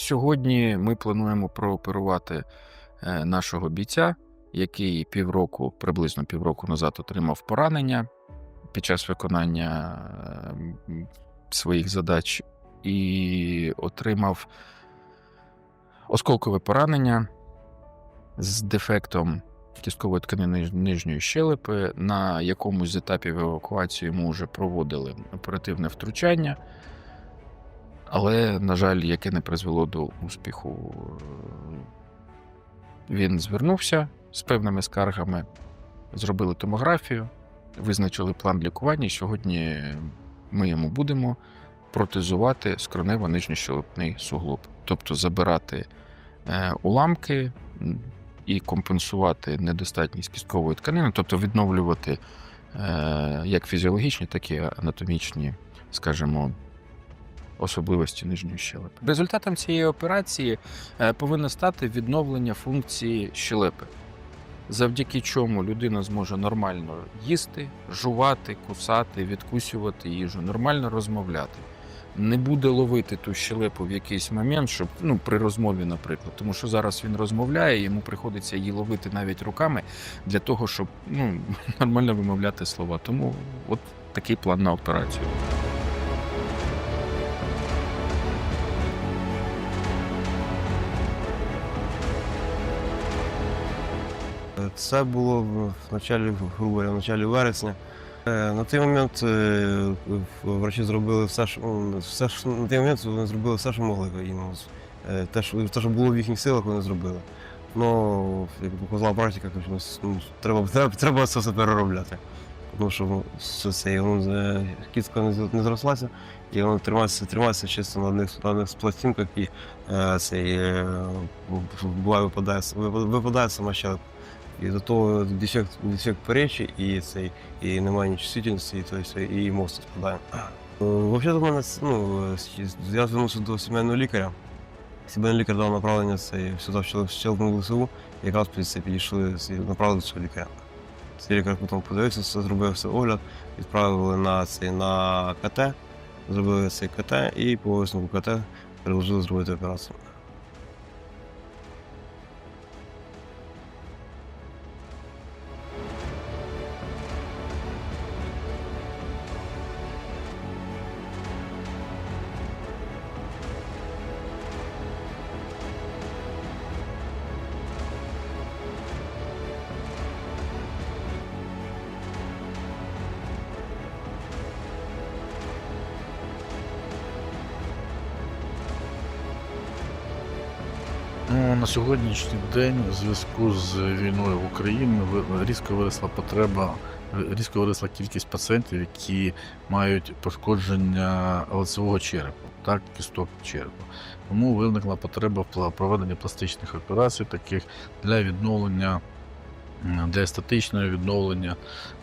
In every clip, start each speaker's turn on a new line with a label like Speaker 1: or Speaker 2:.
Speaker 1: Сьогодні ми плануємо прооперувати е, нашого бійця, який півроку, приблизно півроку назад отримав поранення під час виконання е, своїх задач і отримав осколкове поранення з дефектом кісткової тканини нижньої щелепи. На якомусь з етапів евакуації йому вже проводили оперативне втручання. Але, на жаль, яке не призвело до успіху. Він звернувся з певними скаргами, зробили томографію, визначили план лікування. Сьогодні ми йому будемо протезувати скронево нижньощелепний суглоб, тобто забирати е, уламки і компенсувати недостатність кісткової тканини, тобто відновлювати е, як фізіологічні, так і анатомічні, скажімо, особливості нижньої щелепи. Результатом цієї операції е, повинно стати відновлення функції щелепи, завдяки чому людина зможе нормально їсти, жувати, кусати, відкусювати їжу, нормально розмовляти. Не буде ловити ту щелепу в якийсь момент, щоб ну при розмові, наприклад, тому що зараз він розмовляє, йому приходиться її ловити навіть руками для того, щоб ну нормально вимовляти слова. Тому от такий план на операцію.
Speaker 2: Це було в началі, грубо говоря, в началі вересня. Е, На той момент е, врачі зробили все, ну, все, на той момент вони зробили все, що могли. Е, Те, що, те, що було в їхніх силах, вони зробили. Ну, як показала практика, кажу, ну, треба, треба, треба це все переробляти. Тому що ну, що це, ну, е, кістка не, зрослася, і воно тримається, тримається чисто на одних, на одних пластинках, і е, цей, е, буває випадає, випадає сама щелепа. І до того дефект, дефект перечі, і цей, і немає чувствительності, і, то есть, і мозок спадає. Взагалі до мене ну, я звернувся до сімейного лікаря. Сімейний лікар дав направлення це сюди в Щел- Щелкну ЛСУ, і якраз під це підійшли направили до цього лікаря. Цей лікар потім подивився, все, зробив все огляд, відправили на, цей, на КТ, зробили цей КТ і по висновку КТ предложили зробити операцію.
Speaker 3: На сьогоднішній день у зв'язку з війною в Україні різко виросла потреба, різко виросла кількість пацієнтів, які мають пошкодження лицевого черепу, так, кісток черепу. Тому виникла потреба в проведенні пластичних операцій, таких для відновлення, для естетичного відновлення,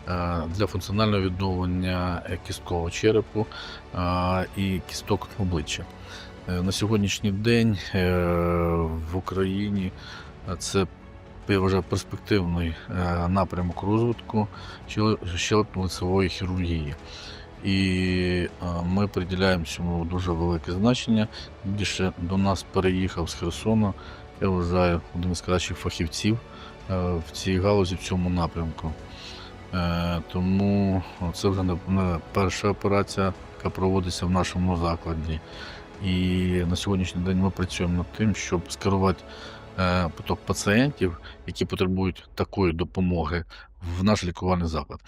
Speaker 3: е, для функціонального відновлення е, кісткового черепу е, і кісток обличчя. Е, На сьогоднішній день е, в Україні це я перспективний е, напрямок розвитку щелепно-лицевої хірургії. І ми приділяємо цьому дуже велике значення. Більше до нас переїхав з Херсона, я вважаю, один із кращих фахівців в цій галузі, в цьому напрямку. Тому це вже не перша операція, яка проводиться в нашому закладі. І на сьогоднішній день ми працюємо над тим, щоб скерувати е, поток пацієнтів, які потребують такої допомоги, в наш лікувальний заклад.